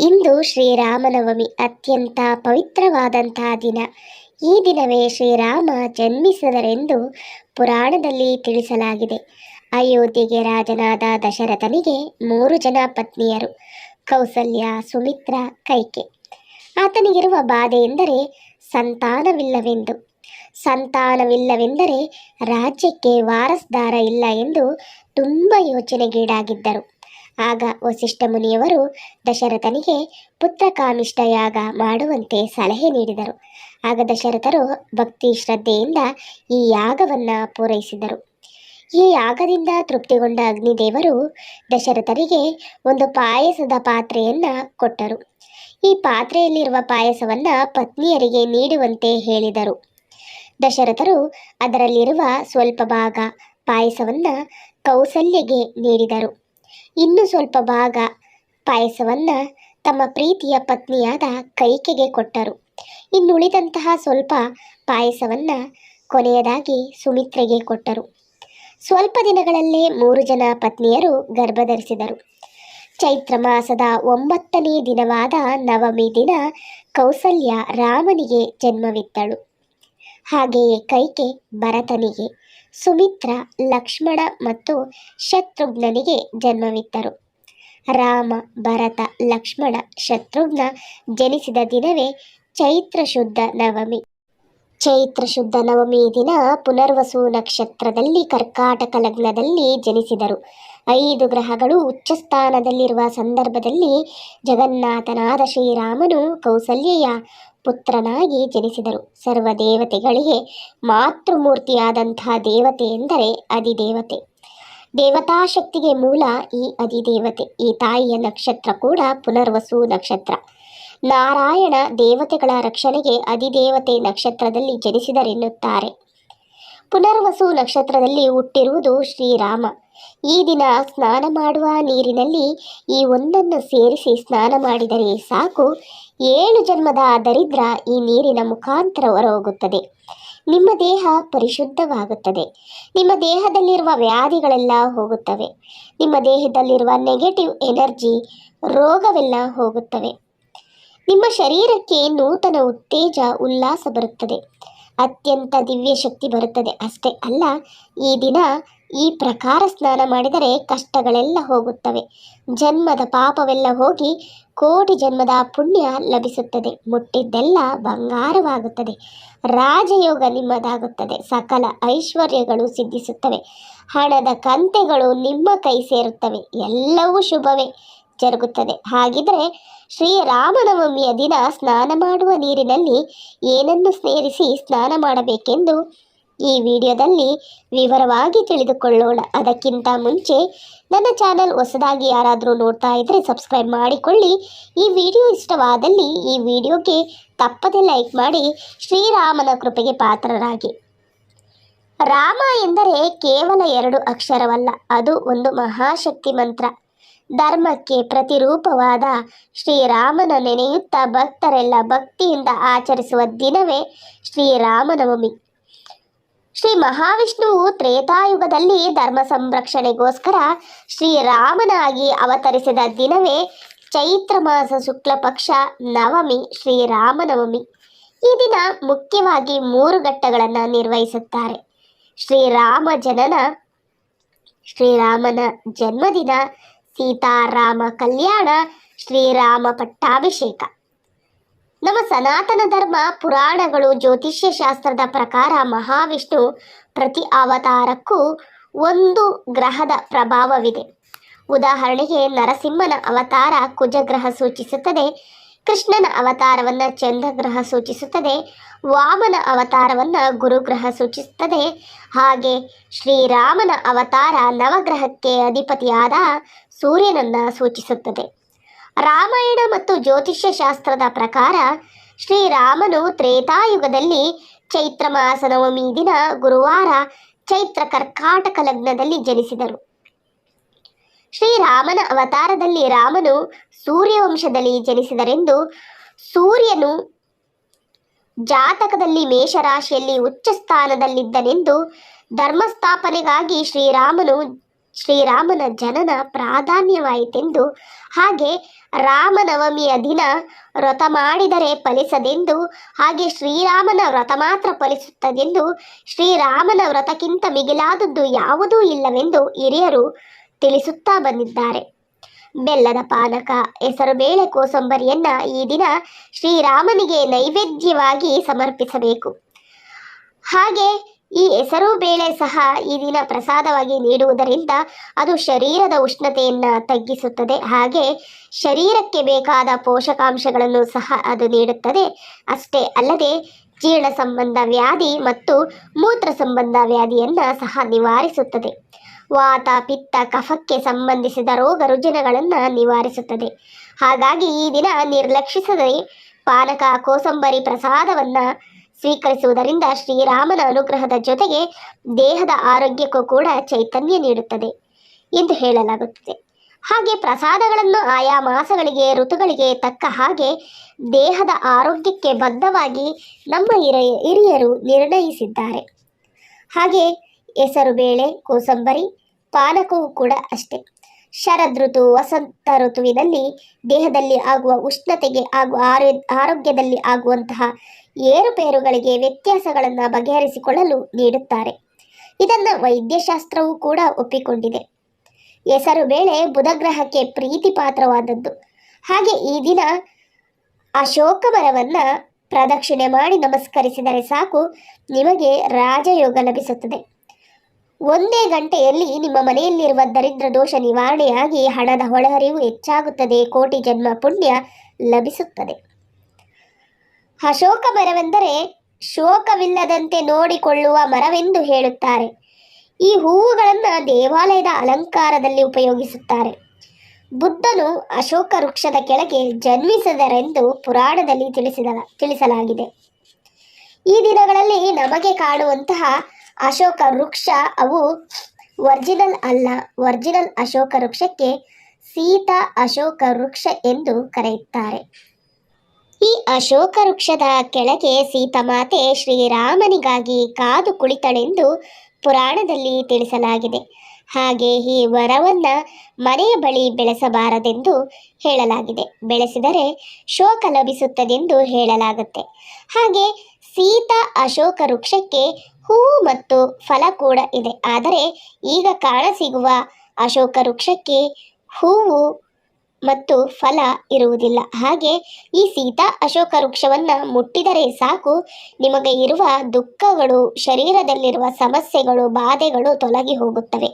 ಇಂದು ಶ್ರೀರಾಮನವಮಿ ಅತ್ಯಂತ ಪವಿತ್ರವಾದಂತಹ ದಿನ. ಈ ದಿನವೇ ಶ್ರೀರಾಮ ಜನ್ಮಿಸಿದರೆಂದು ಪುರಾಣದಲ್ಲಿ ತಿಳಿಸಲಾಗಿದೆ. ಅಯೋಧ್ಯೆಗೆ ರಾಜನಾದ ದಶರಥನಿಗೆ ಮೂರು ಜನ ಪತ್ನಿಯರು, ಕೌಸಲ್ಯ, ಸುಮಿತ್ರ, ಕೈಕೆ. ಆತನಿಗಿರುವ ಬಾಧೆ ಎಂದರೆ ಸಂತಾನವಿಲ್ಲವೆಂದು. ಸಂತಾನವಿಲ್ಲವೆಂದರೆ ರಾಜ್ಯಕ್ಕೆ ವಾರಸ್ದಾರ ಇಲ್ಲ ಎಂದು ತುಂಬ ಯೋಚನೆಗೀಡಾಗಿದ್ದರು. ಆಗ ವಸಿಷ್ಠ ಮುನಿಯವರು ದಶರಥನಿಗೆ ಪುತ್ರಕಾಮಿಷ್ಟ ಯಾಗ ಮಾಡುವಂತೆ ಸಲಹೆ ನೀಡಿದರು. ಆಗ ದಶರಥರು ಭಕ್ತಿ ಶ್ರದ್ಧೆಯಿಂದ ಈ ಯಾಗವನ್ನು ಪೂರೈಸಿದರು. ಈ ಯಾಗದಿಂದ ತೃಪ್ತಿಗೊಂಡ ಅಗ್ನಿದೇವರು ದಶರಥರಿಗೆ ಒಂದು ಪಾಯಸದ ಪಾತ್ರೆಯನ್ನು ಕೊಟ್ಟರು. ಈ ಪಾತ್ರೆಯಲ್ಲಿರುವ ಪಾಯಸವನ್ನ ಪತ್ನಿಯರಿಗೆ ನೀಡುವಂತೆ ಹೇಳಿದರು. ದಶರಥರು ಅದರಲ್ಲಿರುವ ಸ್ವಲ್ಪ ಭಾಗ ಪಾಯಸವನ್ನ ಕೌಸಲ್ಯಗೆ ನೀಡಿದರು. ಇನ್ನು ಸ್ವಲ್ಪ ಭಾಗ. ಪಾಯಸವನ್ನ ತಮ್ಮ ಪ್ರೀತಿಯ ಪತ್ನಿಯಾದ ಕೈಕೆಗೆ ಕೊಟ್ಟರು. ಇನ್ನುಳಿದಂತಹ ಸ್ವಲ್ಪ ಪಾಯಸವನ್ನ ಕೊನೆಯದಾಗಿ ಸುಮಿತ್ರೆಗೆ ಕೊಟ್ಟರು. ಸ್ವಲ್ಪ ದಿನಗಳಲ್ಲೇ ಮೂರು ಜನ ಪತ್ನಿಯರು ಗರ್ಭಧರಿಸಿದರು. ಚೈತ್ರ ಮಾಸದ ಒಂಬತ್ತನೇ ದಿನವಾದ ನವಮಿ ದಿನ ಕೌಸಲ್ಯ ರಾಮನಿಗೆ ಜನ್ಮವಿತ್ತಳು. ಹಾಗೆಯೇ ಕೈಕೆ ಭರತನಿಗೆ. ಸುಮಿತ್ರ, ಲಕ್ಷ್ಮಣ ಮತ್ತು ಶತ್ರುಘ್ನನಿಗೆ ಜನ್ಮವಿತ್ತರು. ರಾಮ, ಭರತ, ಲಕ್ಷ್ಮಣ, ಶತ್ರುಘ್ನ ಜನಿಸಿದ ದಿನವೇ ಚೈತ್ರ ಶುದ್ಧ ನವಮಿ. ಚೈತ್ರ ಶುದ್ಧ ನವಮಿ ದಿನ ಪುನರ್ವಸು ನಕ್ಷತ್ರದಲ್ಲಿ ಕರ್ಕಾಟಕ ಲಗ್ನದಲ್ಲಿ ಜನಿಸಿದರು. ಐದು ಗ್ರಹಗಳು ಉಚ್ಚ ಸ್ಥಾನದಲ್ಲಿರುವ ಸಂದರ್ಭದಲ್ಲಿ ಜಗನ್ನಾಥನಾದ ಶ್ರೀರಾಮನು ಕೌಸಲ್ಯೆಯ ಪುತ್ರನಾಗಿ ಜನಿಸಿದರು. ಸರ್ವ ದೇವತೆಗಳಿಗೆ ಮಾತೃಮೂರ್ತಿಯಾದಂತಹ ದೇವತೆ ಎಂದರೆ ಅಧಿದೇವತೆ. ದೇವತಾಶಕ್ತಿಗೆ ಮೂಲ ಈ ಅಧಿದೇವತೆ. ಈ ತಾಯಿಯ ನಕ್ಷತ್ರ ಕೂಡ ಪುನರ್ವಸು ನಕ್ಷತ್ರ. ನಾರಾಯಣ ದೇವತೆಗಳ ರಕ್ಷಣೆಗೆ ಅಧಿದೇವತೆ ನಕ್ಷತ್ರದಲ್ಲಿ ಜನಿಸಿದರೆನ್ನುತ್ತಾರೆ. ಪುನರ್ವಸು ನಕ್ಷತ್ರದಲ್ಲಿ ಹುಟ್ಟಿರುವುದು ಶ್ರೀರಾಮ. ಈ ದಿನ ಸ್ನಾನ ಮಾಡುವ ನೀರಿನಲ್ಲಿ ಈ ಒಂದನ್ನು ಸೇರಿಸಿ ಸ್ನಾನ ಮಾಡಿದರೆ ಸಾಕು. ಏಳು ಜನ್ಮದ ದರಿದ್ರ ಈ ನೀರಿನ ಮುಖಾಂತರ ಹೊರಹೋಗುತ್ತದೆ. ನಿಮ್ಮ ದೇಹ ಪರಿಶುದ್ಧವಾಗುತ್ತದೆ. ನಿಮ್ಮ ದೇಹದಲ್ಲಿರುವ ವ್ಯಾಧಿಗಳೆಲ್ಲ ಹೋಗುತ್ತವೆ. ನಿಮ್ಮ ದೇಹದಲ್ಲಿರುವ ನೆಗೆಟಿವ್ ಎನರ್ಜಿ ರೋಗವೆಲ್ಲ ಹೋಗುತ್ತವೆ. ನಿಮ್ಮ ಶರೀರಕ್ಕೆ ನೂತನ ಉತ್ತೇಜ, ಉಲ್ಲಾಸ ಬರುತ್ತದೆ. ಅತ್ಯಂತ ದಿವ್ಯ ಶಕ್ತಿ ಬರುತ್ತದೆ ಅಷ್ಟೇ ಅಲ್ಲ, ಈ ದಿನ ಈ ಪ್ರಕಾರ ಸ್ನಾನ ಮಾಡಿದರೆ ಕಷ್ಟಗಳೆಲ್ಲ ಹೋಗುತ್ತವೆ. ಜನ್ಮದ ಪಾಪವೆಲ್ಲ ಹೋಗಿ ಕೋಟಿ ಜನ್ಮದ ಪುಣ್ಯ ಲಭಿಸುತ್ತದೆ. ಮುಟ್ಟಿದ್ದೆಲ್ಲ ಬಂಗಾರವಾಗುತ್ತದೆ. ರಾಜಯೋಗ ನಿಮ್ಮದಾಗುತ್ತದೆ. ಸಕಲ ಐಶ್ವರ್ಯಗಳು ಸಿದ್ಧಿಸುತ್ತವೆ. ಹಣದ ಕಂತೆಗಳು ನಿಮ್ಮ ಕೈ ಸೇರುತ್ತವೆ. ಎಲ್ಲವೂ ಶುಭವೇ. ಜರುಗುತ್ತದೆ. ಹಾಗಿದ್ರೆ ಶ್ರೀರಾಮನವಮಿಯ ದಿನ ಸ್ನಾನ ಮಾಡುವ ನೀರಿನಲ್ಲಿ ಏನನ್ನು ಸೇರಿಸಿ ಸ್ನಾನ ಮಾಡಬೇಕೆಂದು ಈ ವಿಡಿಯೋದಲ್ಲಿ ವಿವರವಾಗಿ ತಿಳಿದುಕೊಳ್ಳೋಣ. ಅದಕ್ಕಿಂತ ಮುಂಚೆ ನನ್ನ ಚಾನಲ್ ಹೊಸದಾಗಿ ಯಾರಾದರೂ ನೋಡ್ತಾ ಇದ್ದರೆ ಸಬ್ಸ್ಕ್ರೈಬ್ ಮಾಡಿಕೊಳ್ಳಿ. ಈ ವಿಡಿಯೋ ಇಷ್ಟವಾದಲ್ಲಿ ಈ ವಿಡಿಯೋಗೆ ತಪ್ಪದೆ ಲೈಕ್ ಮಾಡಿ ಶ್ರೀರಾಮನ ಕೃಪೆಗೆ ಪಾತ್ರರಾಗಿ. ರಾಮ ಎಂದರೆ ಕೇವಲ ಎರಡು ಅಕ್ಷರವಲ್ಲ, ಅದು ಒಂದು ಮಹಾಶಕ್ತಿ ಮಂತ್ರ. ಧರ್ಮಕ್ಕೆ ಪ್ರತಿರೂಪವಾದ ಶ್ರೀರಾಮನ ನೆನೆಯುತ್ತಾ ಭಕ್ತರೆಲ್ಲ ಭಕ್ತಿಯಿಂದ ಆಚರಿಸುವ ದಿನವೇ ಶ್ರೀರಾಮನವಮಿ. ಶ್ರೀ ಮಹಾವಿಷ್ಣುವು ತ್ರೇತಾಯುಗದಲ್ಲಿ ಧರ್ಮ ಸಂರಕ್ಷಣೆಗೋಸ್ಕರ ಶ್ರೀರಾಮನಾಗಿ ಅವತರಿಸಿದ ದಿನವೇ ಚೈತ್ರ ಮಾಸ ಶುಕ್ಲ ಪಕ್ಷ ನವಮಿ ಶ್ರೀರಾಮನವಮಿ. ಈ ದಿನ ಮುಖ್ಯವಾಗಿ ಮೂರು ಘಟ್ಟಗಳನ್ನು ನಿರ್ವಹಿಸುತ್ತಾರೆ. ಶ್ರೀರಾಮ ಜನನ, ಶ್ರೀರಾಮನ ಜನ್ಮದಿನ ಸೀತಾರಾಮ ಕಲ್ಯಾಣ, ಶ್ರೀರಾಮ ಪಟ್ಟಾಭಿಷೇಕ. ನಮ್ಮ ಸನಾತನ ಧರ್ಮ, ಪುರಾಣಗಳು, ಜ್ಯೋತಿಷ್ಯ ಶಾಸ್ತ್ರದ ಪ್ರಕಾರ ಮಹಾವಿಷ್ಣು ಪ್ರತಿ ಅವತಾರಕ್ಕೂ ಒಂದು ಗ್ರಹದ ಪ್ರಭಾವವಿದೆ. ಉದಾಹರಣೆಗೆ ನರಸಿಂಹನ ಅವತಾರ ಕುಜಗ್ರಹ ಸೂಚಿಸುತ್ತದೆ, ಕೃಷ್ಣನ ಅವತಾರವನ್ನು ಚಂದ್ರಗ್ರಹ ಸೂಚಿಸುತ್ತದೆ, ವಾಮನ ಅವತಾರವನ್ನು ಗುರುಗ್ರಹ ಸೂಚಿಸುತ್ತದೆ, ಹಾಗೆ ಶ್ರೀರಾಮನ ಅವತಾರ ನವಗ್ರಹಕ್ಕೆ ಅಧಿಪತಿಯಾದ ಸೂರ್ಯನನ್ನು ಸೂಚಿಸುತ್ತದೆ. ರಾಮಾಯಣ ಮತ್ತು ಜ್ಯೋತಿಷ್ಯ ಶಾಸ್ತ್ರದ ಪ್ರಕಾರ ಶ್ರೀರಾಮನು ತ್ರೇತಾಯುಗದಲ್ಲಿ ಚೈತ್ರ ಮಾಸ ನವಮಿ ದಿನ ಗುರುವಾರ ಚೈತ್ರ ಕರ್ಕಾಟಕ ಲಗ್ನದಲ್ಲಿ ಜನಿಸಿದರು. ಶ್ರೀರಾಮನ ಅವತಾರದಲ್ಲಿ ರಾಮನು ಸೂರ್ಯವಂಶದಲ್ಲಿ ಜನಿಸಿದರೆಂದು ಸೂರ್ಯನು ಜಾತಕದಲ್ಲಿ ಮೇಷರಾಶಿಯಲ್ಲಿ ಉಚ್ಚ ಸ್ಥಾನದಲ್ಲಿದ್ದನೆಂದು ಧರ್ಮಸ್ಥಾಪನೆಗಾಗಿ ಶ್ರೀರಾಮನು ಶ್ರೀರಾಮನ ಜನನ ಪ್ರಾಧಾನ್ಯವಾಯಿತೆಂದು, ಹಾಗೆ ರಾಮನವಮಿಯ ದಿನ ವ್ರತ ಮಾಡಿದರೆ ಫಲಿಸದೆಂದು, ಹಾಗೆ ಶ್ರೀರಾಮನ ವ್ರತ ಮಾತ್ರ ಫಲಿಸುತ್ತದೆಂದು, ಶ್ರೀರಾಮನ ವ್ರತಕ್ಕಿಂತ ಮಿಗಿಲಾದದ್ದು ಯಾವುದೂ ಇಲ್ಲವೆಂದು ಹಿರಿಯರು ತಿಳಿಸುತ್ತಾ ಬಂದಿದ್ದಾರೆ. ಬೆಲ್ಲದ ಪಾನಕ ಹೆಸರುಬೇಳೆ ಕೋಸಂಬರಿಯನ್ನ ಈ ದಿನ ಶ್ರೀರಾಮನಿಗೆ ನೈವೇದ್ಯವಾಗಿ ಸಮರ್ಪಿಸಬೇಕು. ಹಾಗೆ ಈ ಹೆಸರು ಬೇಳೆ ಸಹ ಈ ದಿನ ಪ್ರಸಾದವಾಗಿ ನೀಡುವುದರಿಂದ ಅದು ಶರೀರದ ಉಷ್ಣತೆಯನ್ನು ತಗ್ಗಿಸುತ್ತದೆ. ಹಾಗೆ ಶರೀರಕ್ಕೆ ಬೇಕಾದ ಪೋಷಕಾಂಶಗಳನ್ನು ಸಹ ಅದು ನೀಡುತ್ತದೆ. ಅಷ್ಟೇ ಅಲ್ಲದೆ ಜೀರ್ಣ ಸಂಬಂಧ ವ್ಯಾಧಿ ಮತ್ತು ಮೂತ್ರ ಸಂಬಂಧ ವ್ಯಾಧಿಯನ್ನು ಸಹ ನಿವಾರಿಸುತ್ತದೆ. ವಾತ, ಪಿತ್ತ, ಕಫಕ್ಕೆ ಸಂಬಂಧಿಸಿದ ರೋಗ ರುಜಿನಗಳನ್ನು ನಿವಾರಿಸುತ್ತದೆ. ಹಾಗಾಗಿ ಈ ದಿನ ನಿರ್ಲಕ್ಷಿಸದೆ ಪಾನಕ, ಕೋಸಂಬರಿ ಪ್ರಸಾದವನ್ನು ಸ್ವೀಕರಿಸುವುದರಿಂದ ಶ್ರೀರಾಮನ ಅನುಗ್ರಹದ ಜೊತೆಗೆ ದೇಹದ ಆರೋಗ್ಯಕ್ಕೂ ಕೂಡ ಚೈತನ್ಯ ನೀಡುತ್ತದೆ ಎಂದು ಹೇಳಲಾಗುತ್ತದೆ. ಹಾಗೆ ಪ್ರಸಾದಗಳನ್ನು ಆಯಾ ಮಾಸಗಳಿಗೆ, ಋತುಗಳಿಗೆ ತಕ್ಕ ಹಾಗೆ ದೇಹದ ಆರೋಗ್ಯಕ್ಕೆ ಬದ್ಧವಾಗಿ ನಮ್ಮ ಹಿರಿಯ, ಹಿರಿಯರು ನಿರ್ಣಯಿಸಿದ್ದಾರೆ. ಹಾಗೆ ಹೆಸರುಬೇಳೆ ಕೋಸಂಬರಿ, ಪಾನಕವೂ ಕೂಡ ಅಷ್ಟೇ. ಶರದ್ ಋತು, ವಸಂತ ಋತುವಿನಲ್ಲಿ ದೇಹದಲ್ಲಿ ಆಗುವ ಉಷ್ಣತೆಗೆ ಹಾಗೂ ಆರೋ ಆರೋಗ್ಯದಲ್ಲಿ ಆಗುವಂತಹ ಏರುಪೇರುಗಳಿಗೆ ವ್ಯತ್ಯಾಸಗಳನ್ನು ಬಗೆಹರಿಸಿಕೊಳ್ಳಲು ನೀಡುತ್ತಾರೆ. ಇದನ್ನು ವೈದ್ಯಶಾಸ್ತ್ರವೂ ಕೂಡ ಒಪ್ಪಿಕೊಂಡಿದೆ. ಹೆಸರು ಬೇಳೆ ಬುಧಗ್ರಹಕ್ಕೆ ಪ್ರೀತಿ ಪಾತ್ರವಾದದ್ದು ಹಾಗೆ ಈ ದಿನ ಅಶೋಕ ಮರವನ್ನು ಪ್ರದಕ್ಷಿಣೆ ಮಾಡಿ ನಮಸ್ಕರಿಸಿದರೆ ಸಾಕು, ನಿಮಗೆ ರಾಜಯೋಗ ಲಭಿಸುತ್ತದೆ. ಒಂದೇ ಗಂಟೆಯಲ್ಲಿ ನಿಮ್ಮ ಮನೆಯಲ್ಲಿರುವ ದರಿದ್ರ ದೋಷ ನಿವಾರಣೆಯಾಗಿ ಹಣದ ಹೊಳಹರಿವು ಹೆಚ್ಚಾಗುತ್ತದೆ, ಕೋಟಿ ಜನ್ಮ ಪುಣ್ಯ ಲಭಿಸುತ್ತದೆ. ಅಶೋಕ ಮರವೆಂದರೆ ಶೋಕವಿಲ್ಲದಂತೆ ನೋಡಿಕೊಳ್ಳುವ ಮರವೆಂದು ಹೇಳುತ್ತಾರೆ. ಈ ಹೂವುಗಳನ್ನು ದೇವಾಲಯದ ಅಲಂಕಾರದಲ್ಲಿ ಉಪಯೋಗಿಸುತ್ತಾರೆ. ಬುದ್ಧನು ಅಶೋಕ ವೃಕ್ಷದ ಕೆಳಗೆ ಜನ್ಮಿಸಿದರೆಂದು ಪುರಾಣದಲ್ಲಿ ತಿಳಿಸಿದ, ತಿಳಿಸಲಾಗಿದೆ. ಈ ದಿನಗಳಲ್ಲಿ ನಮಗೆ ಕಾಣುವಂತಹ ಅಶೋಕ ವೃಕ್ಷ ಅವು ಒರಿಜಿನಲ್ ಅಲ್ಲ ಒರಿಜಿನಲ್ ಅಶೋಕ ವೃಕ್ಷಕ್ಕೆ ಸೀತಾ ಅಶೋಕ ವೃಕ್ಷ ಎಂದು ಕರೆಯುತ್ತಾರೆ. ಈ ಅಶೋಕ ವೃಕ್ಷದ ಕೆಳಗೆ ಸೀತಮಾತೆ ಶ್ರೀರಾಮನಿಗಾಗಿ ಕಾದು ಕುಳಿತಳೆಂದು ಪುರಾಣದಲ್ಲಿ ತಿಳಿಸಲಾಗಿದೆ. ಹಾಗೆ ಈ ವರವನ್ನ ಮನೆಯ ಬಳಿ ಬೆಳೆಸಬಾರದೆಂದು ಹೇಳಲಾಗಿದೆ. ಬೆಳೆಸಿದರೆ ಶೋಕ ಲಭಿಸುತ್ತದೆಂದು ಹೇಳಲಾಗುತ್ತೆ. ಹಾಗೆ ಸೀತಾ ಅಶೋಕ ವೃಕ್ಷಕ್ಕೆ ಹೂವು ಮತ್ತು ಫಲ ಕೂಡ ಇದೆ. ಆದರೆ ಈಗ ಕಾಣಸಿಗುವ ಅಶೋಕ ವೃಕ್ಷಕ್ಕೆ ಹೂವು ಮತ್ತು ಫಲ ಇರುವುದಿಲ್ಲ. ಹಾಗೆ ಈ ಸೀತಾ ಅಶೋಕ ವೃಕ್ಷವನ್ನು ಮುಟ್ಟಿದರೆ ಸಾಕು. ನಿಮಗೆ ಇರುವ ದುಃಖಗಳು, ಶರೀರದಲ್ಲಿರುವ ಸಮಸ್ಯೆಗಳು, ಬಾಧೆಗಳು ತೊಲಗಿ ಹೋಗುತ್ತವೆ.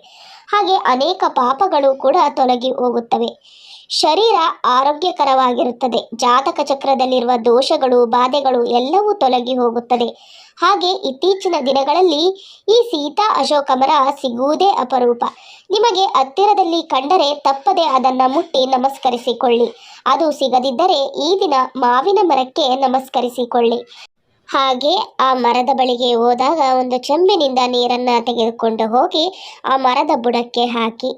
ಹಾಗೆ ಅನೇಕ ಪಾಪಗಳು ಕೂಡ ತೊಲಗಿ ಹೋಗುತ್ತವೆ. ಶರೀರ ಆರೋಗ್ಯಕರವಾಗಿರುತ್ತದೆ. ಜಾತಕ ಚಕ್ರದಲ್ಲಿರುವ ದೋಷಗಳು, ಬಾಧೆಗಳು ಎಲ್ಲವೂ ತೊಲಗಿ ಹೋಗುತ್ತದೆ. ಹಾಗೆ ಇತ್ತೀಚಿನ ದಿನಗಳಲ್ಲಿ ಈ ಸೀತಾ ಅಶೋಕ ಮರ ಸಿಗುವುದೇ ಅಪರೂಪ. ನಿಮಗೆ ಹತ್ತಿರದಲ್ಲಿ ಕಂಡರೆ ತಪ್ಪದೆ ಅದನ್ನು ಮುಟ್ಟಿ ನಮಸ್ಕರಿಸಿಕೊಳ್ಳಿ. ಅದು ಸಿಗದಿದ್ದರೆ ಈ ದಿನ ಮಾವಿನ ಮರಕ್ಕೆ ನಮಸ್ಕರಿಸಿಕೊಳ್ಳಿ. ಹಾಗೆ ಆ ಮರದ ಬಳಿಗೆ ಹೋದಾಗ ಒಂದು ಚೆಂಬಿನಿಂದ ನೀರನ್ನು ತೆಗೆದುಕೊಂಡು ಹೋಗಿ ಆ ಮರದ ಬುಡಕ್ಕೆ ಹಾಕಿ.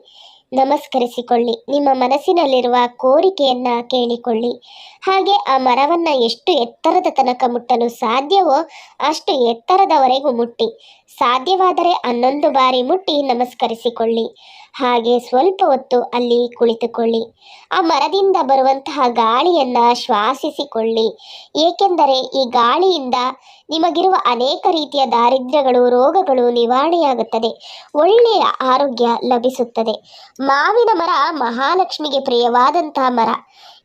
ನಮಸ್ಕರಿಸಿಕೊಳ್ಳಿ. ನಿಮ್ಮ ಮನಸ್ಸಿನಲ್ಲಿರುವ ಕೋರಿಕೆಯನ್ನ ಕೇಳಿಕೊಳ್ಳಿ. ಹಾಗೆ ಆ ಮರವನ್ನ ಎಷ್ಟು ಎತ್ತರದ ತನಕ ಮುಟ್ಟಲು ಸಾಧ್ಯವೋ ಅಷ್ಟು ಎತ್ತರದವರೆಗೂ ಮುಟ್ಟಿ. ಸಾಧ್ಯವಾದರೆ ಹನ್ನೊಂದು ಬಾರಿ ಮುಟ್ಟಿ ನಮಸ್ಕರಿಸಿಕೊಳ್ಳಿ. ಹಾಗೆ ಸ್ವಲ್ಪ ಹೊತ್ತು ಅಲ್ಲಿ ಕುಳಿತುಕೊಳ್ಳಿ. ಆ ಮರದಿಂದ ಬರುವಂತಹ ಗಾಳಿಯನ್ನ ಶ್ವಾಸಿಸಿಕೊಳ್ಳಿ. ಏಕೆಂದರೆ ಈ ಗಾಳಿಯಿಂದ ನಿಮಗಿರುವ ಅನೇಕ ರೀತಿಯ ದಾರಿದ್ರ್ಯಗಳು, ರೋಗಗಳು ನಿವಾರಣೆಯಾಗುತ್ತದೆ. ಒಳ್ಳೆಯ ಆರೋಗ್ಯ ಲಭಿಸುತ್ತದೆ. ಮಾವಿನ ಮರ ಮಹಾಲಕ್ಷ್ಮಿಗೆ ಪ್ರಿಯವಾದಂತಹ ಮರ.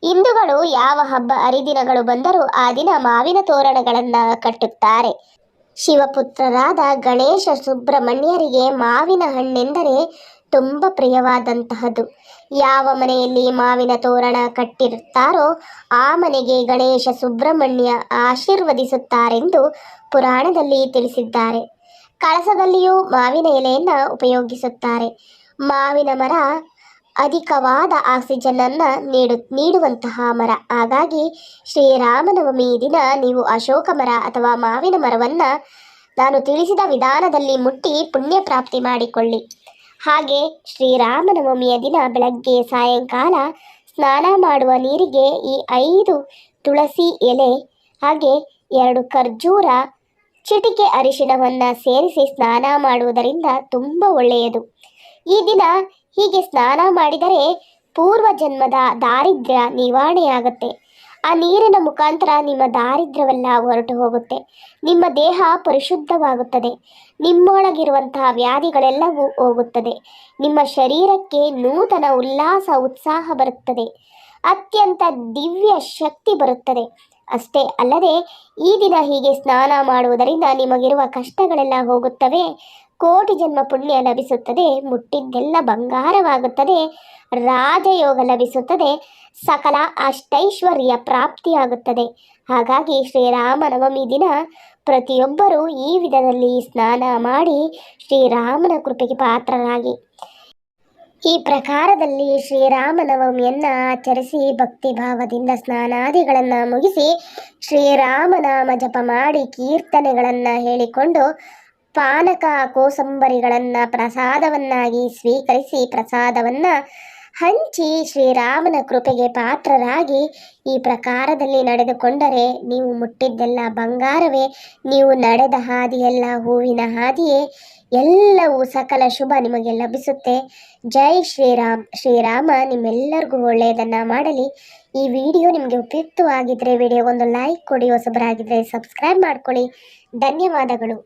ಹಿಂದೂಗಳು ಯಾವ ಹಬ್ಬ ಹರಿದಿನಗಳು ಬಂದರೂ ಆ ದಿನ ಮಾವಿನ ತೋರಣಗಳನ್ನು ಕಟ್ಟುತ್ತಾರೆ. ಶಿವಪುತ್ರರಾದ ಗಣೇಶ ಸುಬ್ರಹ್ಮಣ್ಯರಿಗೆ ಮಾವಿನ ಹಣ್ಣೆಂದರೆ ತುಂಬ ಪ್ರಿಯವಾದಂತಹದ್ದು ಯಾವ ಮನೆಯಲ್ಲಿ ಮಾವಿನ ತೋರಣ ಕಟ್ಟಿರುತ್ತಾರೋ ಆ ಮನೆಗೆ ಗಣೇಶ ಸುಬ್ರಹ್ಮಣ್ಯ ಆಶೀರ್ವದಿಸುತ್ತಾರೆಂದು ಪುರಾಣದಲ್ಲಿ ತಿಳಿಸಿದ್ದಾರೆ. ಕಳಸದಲ್ಲಿಯೂ ಮಾವಿನ ಎಲೆಯನ್ನು ಉಪಯೋಗಿಸುತ್ತಾರೆ. ಮಾವಿನ ಮರ ಅಧಿಕವಾದ ಆಕ್ಸಿಜನನ್ನು ನೀಡು, ನೀಡುವಂತಹ ಮರ. ಹಾಗಾಗಿ ಶ್ರೀರಾಮನವಮಿ ದಿನ ನೀವು ಅಶೋಕ ಮರ ಅಥವಾ ಮಾವಿನ ಮರವನ್ನ ನಾನು ತಿಳಿಸಿದ ವಿಧಾನದಲ್ಲಿ ಮುಟ್ಟಿ ಪುಣ್ಯ ಪ್ರಾಪ್ತಿ ಮಾಡಿಕೊಳ್ಳಿ. ಹಾಗೆ ಶ್ರೀರಾಮನವಮಿಯ ದಿನ ಬೆಳಗ್ಗೆ ಸಾಯಂಕಾಲ ಸ್ನಾನ ಮಾಡುವ ನೀರಿಗೆ ಈ ಐದು ತುಳಸಿ ಎಲೆ, ಹಾಗೆ ಎರಡು ಖರ್ಜೂರ, ಚಿಟಿಕೆ ಅರಿಶಿಣವನ್ನು ಸೇರಿಸಿ ಸ್ನಾನ ಮಾಡುವುದರಿಂದ ತುಂಬ ಒಳ್ಳೆಯದು. ಈ ದಿನ ಹೀಗೆ ಸ್ನಾನ ಮಾಡಿದರೆ ಪೂರ್ವ ಜನ್ಮದ ದಾರಿದ್ರ್ಯ ನಿವಾರಣೆಯಾಗುತ್ತೆ. ಆ ನೀರಿನ ಮುಖಾಂತರ ನಿಮ್ಮ ದಾರಿದ್ರ್ಯವೆಲ್ಲ ಹೊರಟು ಹೋಗುತ್ತೆ. ನಿಮ್ಮ ದೇಹ ಪರಿಶುದ್ಧವಾಗುತ್ತದೆ. ನಿಮ್ಮೊಳಗಿರುವಂತಹ ವ್ಯಾಧಿಗಳೆಲ್ಲವೂ ಹೋಗುತ್ತದೆ. ನಿಮ್ಮ ಶರೀರಕ್ಕೆ ನೂತನ ಉಲ್ಲಾಸ, ಉತ್ಸಾಹ ಬರುತ್ತದೆ. ಅತ್ಯಂತ ದಿವ್ಯ ಶಕ್ತಿ ಬರುತ್ತದೆ. ಅಷ್ಟೇ ಅಲ್ಲದೆ ಈ ದಿನ ಹೀಗೆ ಸ್ನಾನ ಮಾಡುವುದರಿಂದ ನಿಮಗಿರುವ ಕಷ್ಟಗಳೆಲ್ಲ ಹೋಗುತ್ತವೆ. ಕೋಟಿ ಜನ್ಮ ಪುಣ್ಯ ಲಭಿಸುತ್ತದೆ, ಮುಟ್ಟಿದ್ದೆಲ್ಲ ಬಂಗಾರವಾಗುತ್ತದೆ, ರಾಜಯೋಗ ಲಭಿಸುತ್ತದೆ, ಸಕಲ ಅಷ್ಟೈಶ್ವರ್ಯ ಪ್ರಾಪ್ತಿಯಾಗುತ್ತದೆ. ಹಾಗಾಗಿ ಶ್ರೀರಾಮನವಮಿ ದಿನ ಪ್ರತಿಯೊಬ್ಬರೂ ಈ ವಿಧದಲ್ಲಿ ಸ್ನಾನ ಮಾಡಿ ಶ್ರೀರಾಮನ ಕೃಪೆಗೆ ಪಾತ್ರರಾಗಿ. ಈ ಪ್ರಕಾರದಲ್ಲಿ ಶ್ರೀರಾಮನವಮಿಯನ್ನು ಆಚರಿಸಿ ಭಕ್ತಿ ಭಾವದಿಂದ ಸ್ನಾನಾದಿಗಳನ್ನು ಮುಗಿಸಿ ಶ್ರೀರಾಮನಾಮ ಜಪ ಮಾಡಿ ಕೀರ್ತನೆಗಳನ್ನು ಹೇಳಿಕೊಂಡು ಪಾನಕ ಕೋಸಂಬರಿಗಳನ್ನು ಪ್ರಸಾದವನ್ನಾಗಿ ಸ್ವೀಕರಿಸಿ ಪ್ರಸಾದವನ್ನು ಹಂಚಿ ಶ್ರೀರಾಮನ ಕೃಪೆಗೆ ಪಾತ್ರರಾಗಿ ಈ ಪ್ರಕಾರದಲ್ಲಿ ನಡೆದುಕೊಂಡರೆ ನೀವು ಮುಟ್ಟಿದ್ದೆಲ್ಲ ಬಂಗಾರವೇ. ನೀವು ನಡೆದ ಹಾದಿಯೆಲ್ಲ ಹೂವಿನ ಹಾದಿಯೇ. ಎಲ್ಲವೂ ಸಕಲ ಶುಭ ನಿಮಗೆ ಲಭಿಸುತ್ತೆ. ಜೈ ಶ್ರೀರಾಮ್. ಶ್ರೀರಾಮ, ನಿಮ್ಮೆಲ್ಲರಿಗೂ ಒಳ್ಳೆಯದನ್ನು ಮಾಡಲಿ. ಈ ವಿಡಿಯೋ ನಿಮಗೆ ಉಪಯುಕ್ತವಾಗಿದ್ದರೆ ವಿಡಿಯೋಗೊಂದು ಲೈಕ್ ಕೊಡಿ ಹೊಸಬರಾಗಿದ್ದರೆ ಸಬ್ಸ್ಕ್ರೈಬ್ ಮಾಡ್ಕೊಳ್ಳಿ. ಧನ್ಯವಾದಗಳು.